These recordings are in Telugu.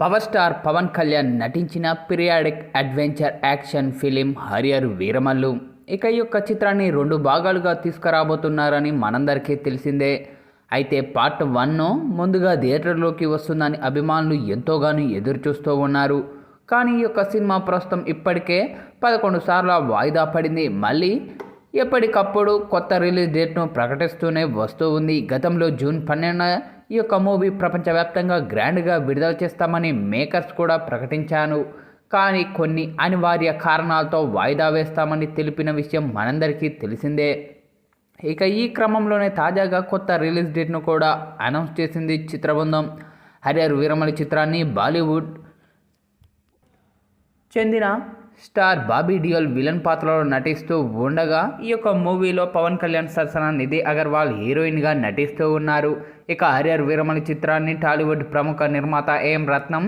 పవర్ స్టార్ పవన్ కళ్యాణ్ నటించిన periodic adventure action film Harihara Veeramallu. ఇక ఈ యొక్క చిత్రాన్ని రెండు భాగాలుగా తీసుకురాబోతున్నారని మనందరికీ తెలిసిందే. అయితే పార్ట్ వన్ ముందుగా థియేటర్లోకి వస్తుందని అభిమానులు ఎంతోగానో ఎదురుచూస్తూ ఉన్నారు. కానీ ఈ యొక్క సినిమా ప్రస్తుతం ఇప్పటికే పదకొండు సార్లు వాయిదా పడింది. మళ్ళీ ఎప్పటికప్పుడు కొత్త రిలీజ్ డేట్ను ప్రకటిస్తూనే వస్తూ ఉంది. గతంలో జూన్ పన్నెండు ఈ యొక్క మూవీ ప్రపంచవ్యాప్తంగా గ్రాండ్గా విడుదల చేస్తామని మేకర్స్ కూడా ప్రకటించాను కానీ కొన్ని అనివార్య కారణాలతో వాయిదా వేస్తామని తెలిపిన విషయం మనందరికీ తెలిసిందే. ఇక ఈ క్రమంలోనే తాజాగా కొత్త రిలీజ్ డేట్ను కూడా అనౌన్స్ చేసింది చిత్రబృందం. హరియర్ వీరమణి చిత్రాన్ని బాలీవుడ్ చెందిన స్టార్ బాబీ డియోల్ విలన్ పాత్రలో నటిస్తూ ఉండగా ఈ యొక్క మూవీలో పవన్ కళ్యాణ్ సరసన నిధి అగర్వాల్ హీరోయిన్గా నటిస్తూ ఉన్నారు. ఇక హరియర్ వీరమణి చిత్రాన్ని టాలీవుడ్ ప్రముఖ నిర్మాత ఏం రత్నం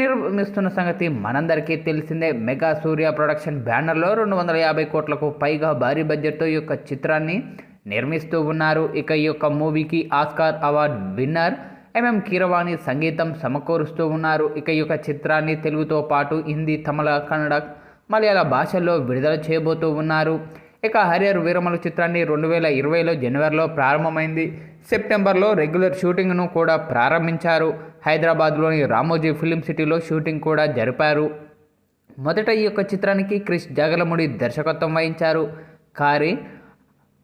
నిర్మిస్తున్న సంగతి మనందరికీ తెలిసిందే. మెగా సూర్య ప్రొడక్షన్ బ్యానర్లో రెండు వందల యాభై కోట్లకు పైగా భారీ బడ్జెట్తో ఈ యొక్క చిత్రాన్ని నిర్మిస్తూ ఉన్నారు. ఇక ఈ యొక్క మూవీకి Oscar award winner MM Keeravani సంగీతం సమకూరుస్తూ ఉన్నారు. ఇక ఈ యొక్క చిత్రాన్ని తెలుగుతో పాటు హిందీ తమిళ కన్నడ మలయాళ భాషల్లో విడుదల చేయబోతూ ఉన్నారు. ఇక హరియర్ వీరమల చిత్రాన్ని రెండు వేల ఇరవైలో జనవరిలో ప్రారంభమైంది. సెప్టెంబర్లో రెగ్యులర్ షూటింగ్ను కూడా ప్రారంభించారు. హైదరాబాద్లోని రామోజీ ఫిలిం సిటీలో షూటింగ్ కూడా జరిపారు. మొదట ఈ యొక్క చిత్రానికి క్రిష్ జగలముడి దర్శకత్వం వహించారు. కానీ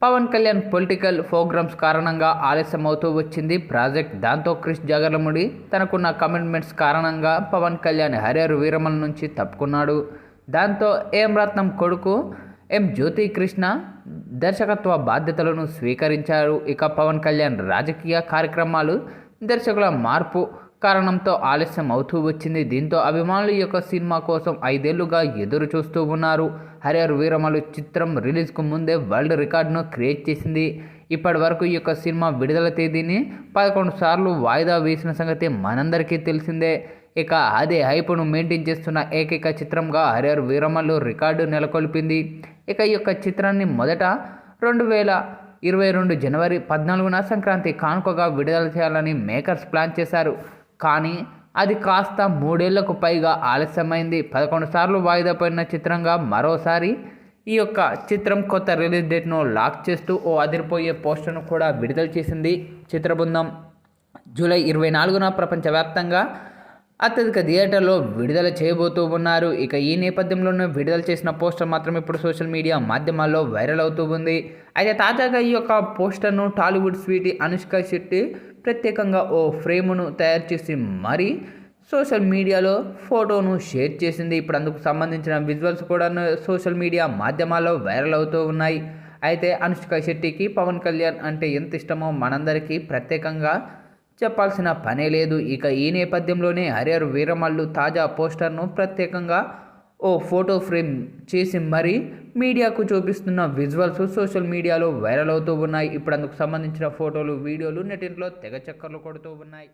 పవన్ కళ్యాణ్ పొలిటికల్ ప్రోగ్రామ్స్ కారణంగా ఆలస్యం అవుతూ వచ్చింది. ప్రాజెక్ట్ దాంతో క్రిష్ జగలముడి తనకున్న కమిట్మెంట్స్ కారణంగా పవన్ కళ్యాణ్ హరిహర్ వీరమల నుంచి తప్పుకున్నాడు. దాంతో ఏం రత్నం కొడుకు? ఎం జ్యోతి కృష్ణ? దర్శకత్వ బాధ్యతలను స్వీకరించారు. ఇక పవన్ కళ్యాణ్ రాజకీయ కార్యక్రమాలు దర్శకుల మార్పు కారణంతో ఆలస్యం అవుతూ వచ్చింది. దీంతో అభిమానులు ఈ యొక్క సినిమా కోసం ఐదేళ్ళుగా ఎదురు చూస్తూ ఉన్నారు. హరియర్ వీరమలు చిత్రం రిలీజ్కు ముందే వరల్డ్ రికార్డును క్రియేట్ చేసింది. ఇప్పటి వరకు ఈ యొక్క సినిమా విడుదల తేదీని పదకొండు సార్లు వాయిదా వేసిన సంగతి మనందరికీ తెలిసిందే. ఇక అదే హైపును మెయింటైన్ చేస్తున్న ఏకైక చిత్రంగా హరియర్ వీరమల్లు రికార్డు నెలకొల్పింది. ఇక ఈ యొక్క చిత్రాన్ని మొదట రెండు వేల ఇరవై రెండు జనవరి పద్నాలుగున సంక్రాంతి కానుకగా విడుదల చేయాలని మేకర్స్ ప్లాన్ చేశారు. కానీ అది కాస్త మూడేళ్ళకు పైగా ఆలస్యమైంది. పదకొండు సార్లు వాయిదా పడిన చిత్రంగా మరోసారి ఈ యొక్క చిత్రం కొత్త రిలీజ్ డేట్ను లాక్ చేస్తూ ఓ అదిరిపోయే పోస్టర్ను కూడా విడుదల చేసింది చిత్రబృందం. జూలై ఇరవై నాలుగున ప్రపంచవ్యాప్తంగా అత్యధిక థియేటర్లో విడుదల చేయబోతూ ఉన్నారు. ఇక ఈ నేపథ్యంలోనే విడుదల చేసిన పోస్టర్ మాత్రం ఇప్పుడు సోషల్ మీడియా మాధ్యమాల్లో వైరల్ అవుతూ ఉంది. అయితే తాజాగా ఈ యొక్క పోస్టర్ను టాలీవుడ్ స్వీటి అనుష్క శెట్టి ప్రత్యేకంగా ఓ ఫ్రేమును తయారు చేసి మరీ సోషల్ మీడియాలో ఫోటోను షేర్ చేసింది. ఇప్పుడు అందుకు సంబంధించిన విజువల్స్ కూడా సోషల్ మీడియా మాధ్యమాల్లో వైరల్ అవుతూ ఉన్నాయి. అయితే అనుష్క శెట్టికి పవన్ కళ్యాణ్ అంటే ఎంత ఇష్టమో మనందరికీ ప్రత్యేకంగా చెప్పాల్సిన పనే లేదు. ఇక ఈ నేపథ్యంలోనే హరియర్ వీరమల్లు తాజా పోస్టర్ను ప్రత్యేకంగా ఓ ఫోటో ఫ్రేమ్ చేసి మరీ మీడియాకు చూపిస్తున్న విజువల్స్ సోషల్ మీడియాలో వైరల్ అవుతూ ఉన్నాయి. ఇప్పుడు అందుకు సంబంధించిన ఫోటోలు వీడియోలు నెటింట్లో తెగ చక్కర్లు కొడుతూ ఉన్నాయి.